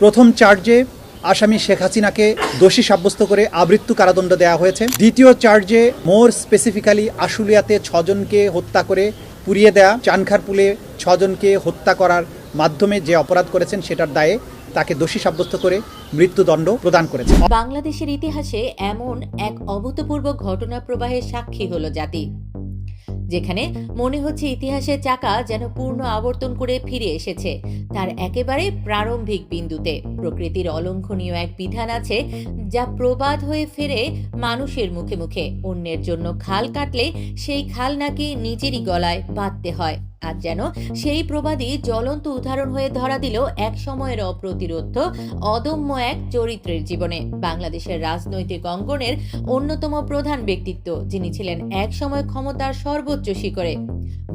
প্রথম চার্জে আসামি শেখ হাসিনাকে দোষী সাব্যস্ত করে আবৃত্তু কারাদণ্ড দেওয়া হয়েছে। দ্বিতীয় চার্জে মোর স্পেসিফিক্যালি আশুলিয়াতে ছজনকে হত্যা করে পুড়িয়ে দেয়া, চানখারপুলে ছজনকে হত্যা করার মাধ্যমে যে অপরাধ করেছেন সেটার দায়ে তাকে দোষী সাব্যস্ত করে মৃত্যুদণ্ড প্রদান করেছে। বাংলাদেশের ইতিহাসে এমন এক অভূতপূর্ব ঘটনা প্রবাহের সাক্ষী হলো জাতি। যেখানে মনে হচ্ছে ইতিহাসের চাকা যেন পূর্ণ আবর্তন করে ফিরে এসেছে। তার একেবারে প্রারম্ভিক বিন্দুতে প্রকৃতির অলঙ্ঘনীয় এক বিধান আছে যা প্রবাদ হয়ে ফেরে মানুষের মুখে মুখে। অন্যের জন্য খাল কাটলে সেই খাল নাকি নিজেরই গলায় বাঁধতে হয়। আর যেন সেই প্রবাদই জ্বলন্ত উদাহরণ হয়ে ধরা দিল এক সময়ের অপ্রতিরোধ অদম্য এক চরিত্রের জীবনে। বাংলাদেশের রাজনৈতিক অঙ্গনের অন্যতম প্রধান ব্যক্তিত্ব, যিনি ছিলেন এক সময় ক্ষমতার সর্বোচ্চ শিখরে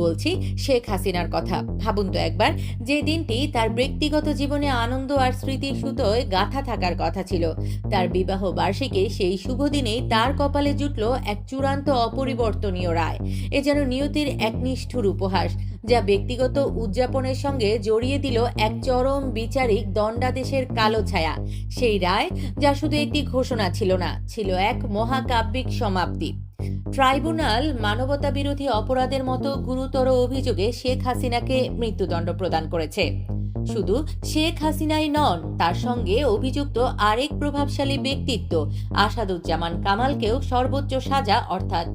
বলছি, শেখ হাসিনার কথা। ভাবুন তো একবার, যে দিনটি তার ব্যক্তিগত জীবনে আনন্দ আর স্মৃতির সুতোয় গাথা থাকার কথা ছিল। তার বিবাহ বার্ষিকী সেই শুভ দিনেই তার কপালে জুটল এক চূড়ান্ত অপরিবর্তনীয় রায়। এ যেন নিয়তির এক নিষ্ঠুর উপহাস, যা ব্যক্তিগত উদযাপনের সঙ্গে জড়িয়ে দিল এক চরম বিচারিক দণ্ডাদেশের কালো ছায়া। সেই রায়, যা শুধু একটি ঘোষণা ছিল না, ছিল এক মহাকাব্যিক সমাপ্তি। ট্রাইব্যুনাল মানবতা বিরোধী অপরাধের মতো গুরুতর অভিযোগে শেখ হাসিনাকে মৃত্যুদণ্ড প্রদান করেছে। শুধু শেখ হাসিনাই নন, তার সঙ্গে অভিযুক্ত আরেক প্রভাবশালী ব্যক্তিত্ব আসাদুজ্জামান কামালকেও সর্বোচ্চ সাজা, অর্থাৎ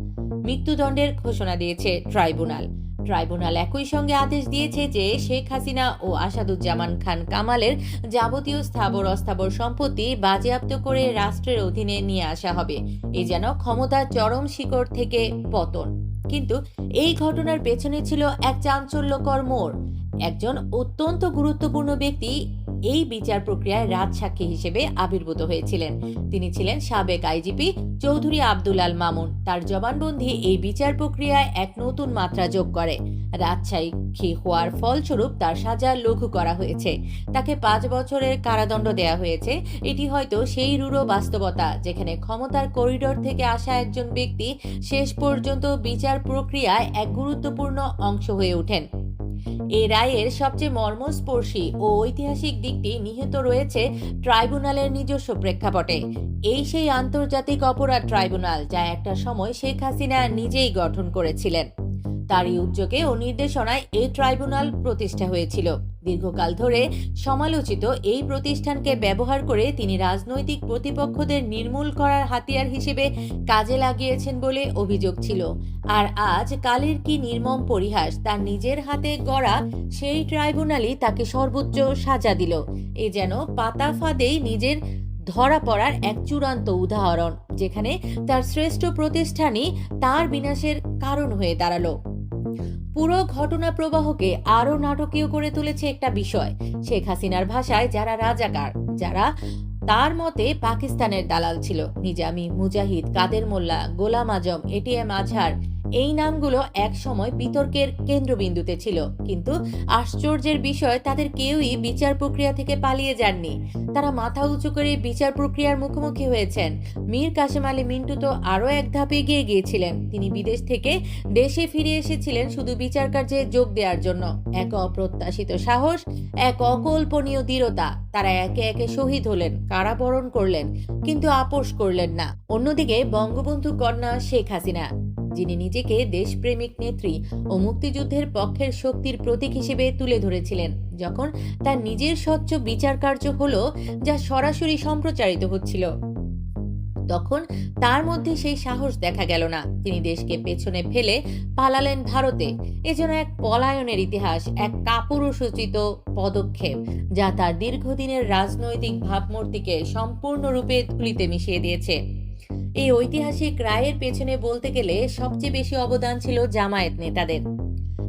মৃত্যুদণ্ডের ঘোষণা দিয়েছে ট্রাইব্যুনাল। ট্রাইব্যুনাল একই সঙ্গে আদেশ দিয়েছে যে শেখ হাসিনা ও আসাদুজ্জামান খান কামালের যাবতীয় স্থাবর অস্থাবর সম্পত্তি বাজেয়াপ্ত করে রাষ্ট্রের অধীনে নিয়ে আসা হবে। এ যেন ক্ষমতার চরম শিকড় থেকে পতন। কিন্তু এই ঘটনার পেছনে ছিল এক চাঞ্চল্যকর মোড়। একজন অত্যন্ত গুরুত্বপূর্ণ ব্যক্তি এই বিচার প্রক্রিয়ায় রাজসাক্ষী হিসেবে আবির্ভূত হয়েছিলেন। তিনি ছিলেন সাবেক আইজিপি চৌধুরী আব্দুল আল মামুন। তার জবানবন্দি এই বিচার প্রক্রিয়ায় এক নতুন মাত্রা যোগ করে। রাজসাক্ষী হওয়ার ফলস্বরূপ তার সাজা লঘু করা হয়েছে। তাকে পাঁচ বছরের কারাদণ্ড দেয়া হয়েছে। এটি হয়তো সেই রূঢ় বাস্তবতা যেখানে ক্ষমতার করিডোর থেকে আসা একজন ব্যক্তি শেষ পর্যন্ত বিচার প্রক্রিয়ায় এক গুরুত্বপূর্ণ অংশ হয়ে ওঠেন। এই রায়ের সবচেয়ে মর্মস্পর্শী ও ঐতিহাসিক দিকটি নিহিত রয়েছে ট্রাইব্যুনালের নিজস্ব প্রেক্ষাপটে। এই সেই আন্তর্জাতিক অপরাধ ট্রাইব্যুনাল যা একটা সময় শেখ হাসিনা নিজেই গঠন করেছিলেন। তারই উদ্যোগে ও নির্দেশনায় এই ট্রাইব্যুনাল প্রতিষ্ঠা হয়েছিল। দীর্ঘকাল ধরে সমালোচিত এই প্রতিষ্ঠানকে ব্যবহার করে তিনি রাজনৈতিক প্রতিপক্ষদের নির্মূল করার হাতিয়ার হিসেবে কাজে লাগিয়েছেন বলে অভিযোগ ছিল। আর আজ কালের কি নির্মম পরিহাস তার নিজের হাতে গড়া সেই ট্রাইব্যুনালই তাকে সর্বোচ্চ সাজা দিল। এ যেন পাতা ফাঁদেই নিজের ধরা পড়ার এক চূড়ান্ত উদাহরণ, যেখানে তার শ্রেষ্ঠ প্রতিষ্ঠানই তার বিনাশের কারণ হয়ে দাঁড়াল। পুরো ঘটনা প্রবাহকে আরও নাটকীয় করে তুলেছে একটা বিষয়, শেখ হাসিনার ভাষায় যারা রাজাকার, যারা তার মতে পাকিস্তানের দালাল ছিল। নিজামি মুজাহিদ, কাদের মোল্লা, গোলাম আজম এটিএম আজহার এই নামগুলো এক সময় বিতর্কের কেন্দ্রবিন্দুতে ছিল, কিন্তু আশ্চর্যের বিষয় তাদের কেউই বিচার প্রক্রিয়া থেকে পালিয়ে যাননি। তারা মাথা উঁচু করে বিচার প্রক্রিয়ার মুখোমুখি হয়েছেন। মীর কাশেম আলী মিন্টু তো আরও এক ধাপ এগিয়ে গিয়েছিলেন। তিনি বিদেশ থেকে দেশে ফিরে এসেছিলেন শুধু বিচার কার্যে যোগ দেওয়ার জন্য। এক অপ্রত্যাশিত সাহস, এক অকল্পনীয় দৃঢ়তা, তারা একে একে শহীদ হলেন, কারাবরণ করলেন, কিন্তু আপোষ করলেন না। অন্যদিকে বঙ্গবন্ধু কন্যা শেখ হাসিনা যিনি নিজেকে দেশপ্রেমিক নেত্রী ও মুক্তিযুদ্ধের পক্ষের শক্তির প্রতীক হিসেবে তুলে ধরেছিলেন, যখন তার নিজের স্বচ্ছ বিচার কার্য হলো যা সরাসরি সম্প্রচারিত হচ্ছিল। তখন তার মধ্যে সেই সাহস দেখা গেল না। তিনি দেশকে পেছনে ফেলে পালালেন ভারতে। এজন্য এক পলায়নের ইতিহাস, এক কাপুরুষোচিত পদক্ষেপ, যা তার দীর্ঘদিনের রাজনৈতিক ভাবমূর্তিকে সম্পূর্ণরূপে ধুলিতে মিশিয়ে দিয়েছে। এই ঐতিহাসিক রায়ের পেছনে বলতে গেলে সবচেয়ে বেশি অবদান ছিল জামায়াত নেতাদের।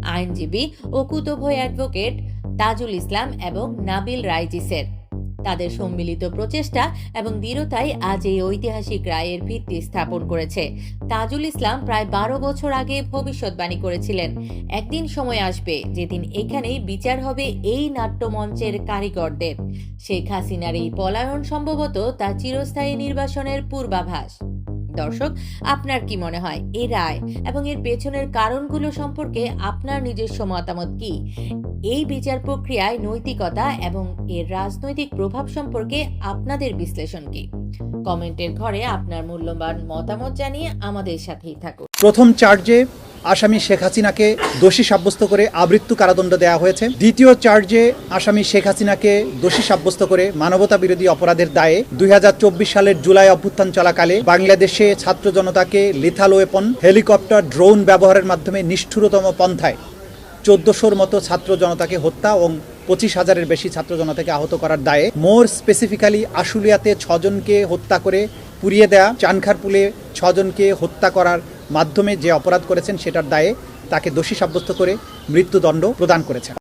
আইনজীবী, অকুতভয় অ্যাডভোকেট তাজুল ইসলাম এবং নাবিল রাইজিসের। তাদের সম্মিলিত প্রচেষ্টা এবং দৃঢ়তাই আজ এই ঐতিহাসিক রায়ের ভিত্তি স্থাপন করেছে। তাজুল ইসলাম প্রায় বারো বছর আগে ভবিষ্যৎবাণী করেছিলেন। একদিন সময় আসবে যেদিন এখানেই বিচার হবে এই নাট্যমঞ্চের কারিগরদের। শেখ হাসিনার এই পলায়ন সম্ভবত তার চিরস্থায়ী নির্বাসনের পূর্বাভাস। দর্শক, আপনার কি মনে হয়? এ রায় এবং এর পেছনের কারণগুলো সম্পর্কে আপনার নিজস্ব মতামত কি? এই বিচার প্রক্রিয়ায় নৈতিকতা এবং এর রাজনৈতিক প্রভাব সম্পর্কে আপনাদের বিশ্লেষণ কি? কমেন্টের ঘরে আপনার মূল্যবান মতামত জানিয়ে আমাদের সাথেই থাকুন। প্রথম চার্জে আসামি শেখ হাসিনাকে দোষী সাব্যস্ত করে আবৃত্তু কারাদণ্ড দেওয়া হয়েছে। দ্বিতীয় চার্জে আসামি শেখ হাসিনাকে দোষী সাব্যস্ত করে মানবতা বিরোধী অপরাধের দায়ে দুই হাজার চব্বিশ সালের জুলাই অভ্যুত্থান চলাকালে বাংলাদেশে ছাত্র জনতাকে লিথাল ওয়েপন হেলিকপ্টার ড্রোন ব্যবহারের মাধ্যমে নিষ্ঠুরতম পন্থায় চোদ্দশোর মতো ছাত্র জনতাকে হত্যা এবং পঁচিশ হাজারের বেশি ছাত্র জনতাকে আহত করার দায়ে মোর স্পেসিফিক্যালি আশুলিয়াতে ছজনকে হত্যা করে পুড়িয়ে দেয়া, চানখারপুলে ছজনকে হত্যা করার মাধ্যমে যে অপরাধ করেছেন সেটার দায়ে তাকে দোষী সাব্যস্ত করে মৃত্যুদণ্ড প্রদান করেছেন।